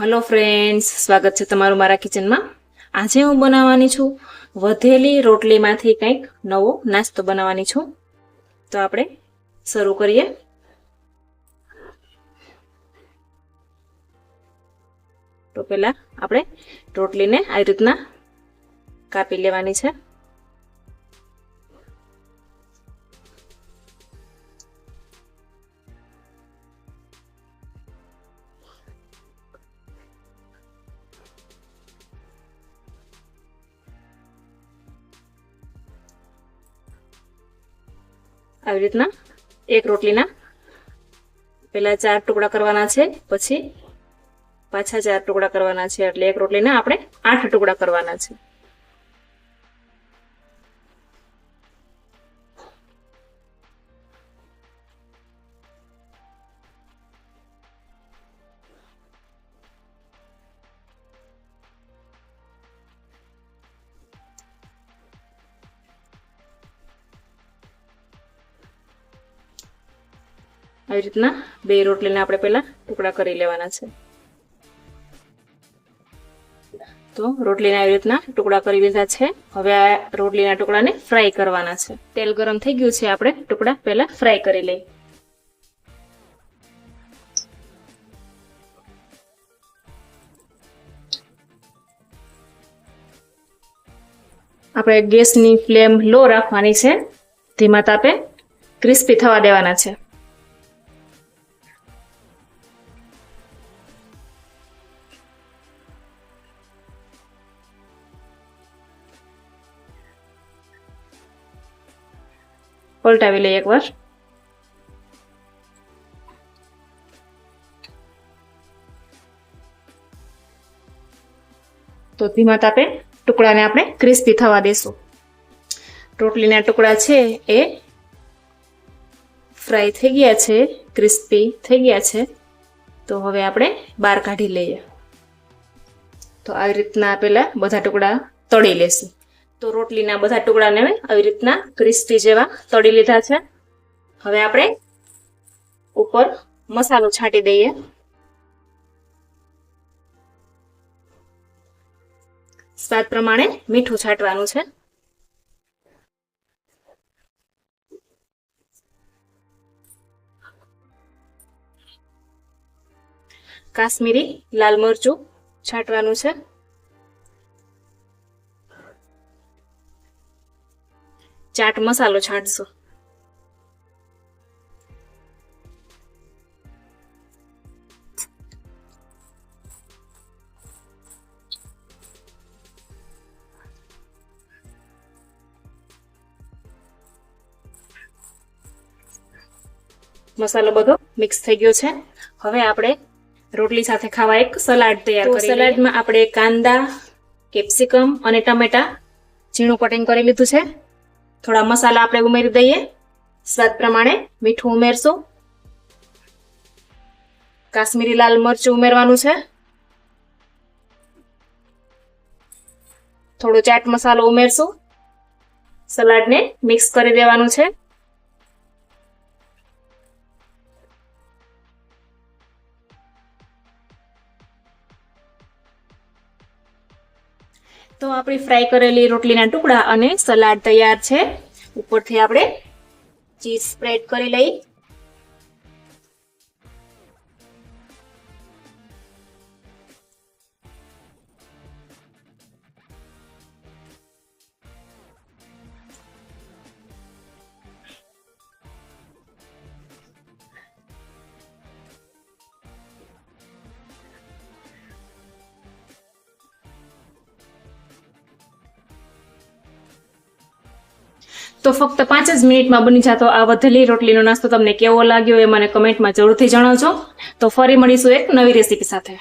Hello friends સ્વાગત છે તમારું મારા કિચનમાં આજે હું બનાવવાની છું વધેલી રોટલીમાંથી કંઈક નવો નાસ્તો બનાવવાની છું. તો આપણે શરૂ કરીએ. તો પહેલાં આપણે રોટલીને આવી રીતના કાપી લેવાની છે. આવી રીતના એક રોટલીના. પહેલાં ચાર ટુકડા કરવાના છે, પછી પાછા ચાર ટુકડા કરવાના છે, એટલે એક રોટલીના આપણે આઠ ટુકડા કરવાના છે. આવી રીતના બે રોટલીના આપણે પહેલા ટુકડા કરી લેવાના છે. તો રોટલીના આવી રીતના ટુકડા કરી લીધા છે. હવે આ રોટલીના ટુકડાને ફ્રાય કરવાના છે. તેલ ગરમ થઈ ગયું છે, આપણે ટુકડા પહેલા ફ્રાય કરી લઈએ. આપણે ગેસની ફ્લેમ લો રાખવાની છે. ધીમા તાપે ક્રિસ્પી થવા દેવાના છે. પલટાવી લઈએ એકવાર. તો ધીમા તાપે ટુકડાને આપણે ક્રિસ્પી થવા દેશું. રોટલીના ટુકડા છે એ ફ્રાય થઈ ગયા છે, ક્રિસ્પી થઈ ગયા છે. તો હવે આપણે બહાર કાઢી લઈએ. તો આવી રીતના પેલા બધા ટુકડા તળી લેશું. તો રોટલીના બધા ટુકડાને આવી રીતના ક્રિસ્પી જેવા તળી લીધા છે. હવે આપણે ઉપર મસાલો છાંટી દઈએ. સ્વાદ પ્રમાણે મીઠું છાંટવાનું છે. કાશ્મીરી લાલ મરચું છાંટવાનું છે. ચાટ મસાલો છાંટશો. મસાલો બધો મિક્સ થઈ ગયો છે. હવે આપણે રોટલી સાથે ખાવા એક સલાડ તૈયાર કરી સલાડમાં આપણે કાંદા કેપ્સિકમ અને ટમેટા ઝીણું કટિંગ કરી લીધું છે. થોડા મસાલા આપણે ઉમેરી દઈએ. સ્વાદ પ્રમાણે મીઠું ઉમેરશું. કાશ્મીરી લાલ મરચું ઉમેરવાનું છે. થોડો ચાટ મસાલો ઉમેરશું. સલાડને મિક્સ કરી દેવાનું છે. તો આપણી ફ્રાય કરેલી રોટલીના ટુકડા અને સલાડ તૈયાર છે. ઉપરથી આપણે ચીઝ સ્પ્રેડ કરી લઈ. તો ફક્ત પાંચ જ મિનિટમાં બની જતો આ વધેલી રોટલીનો નાસ્તો તમને કેવો લાગ્યો એ મને કમેન્ટમાં જરૂરથી જણાવજો. તો ફરી મળીશું એક નવી રેસીપી સાથે.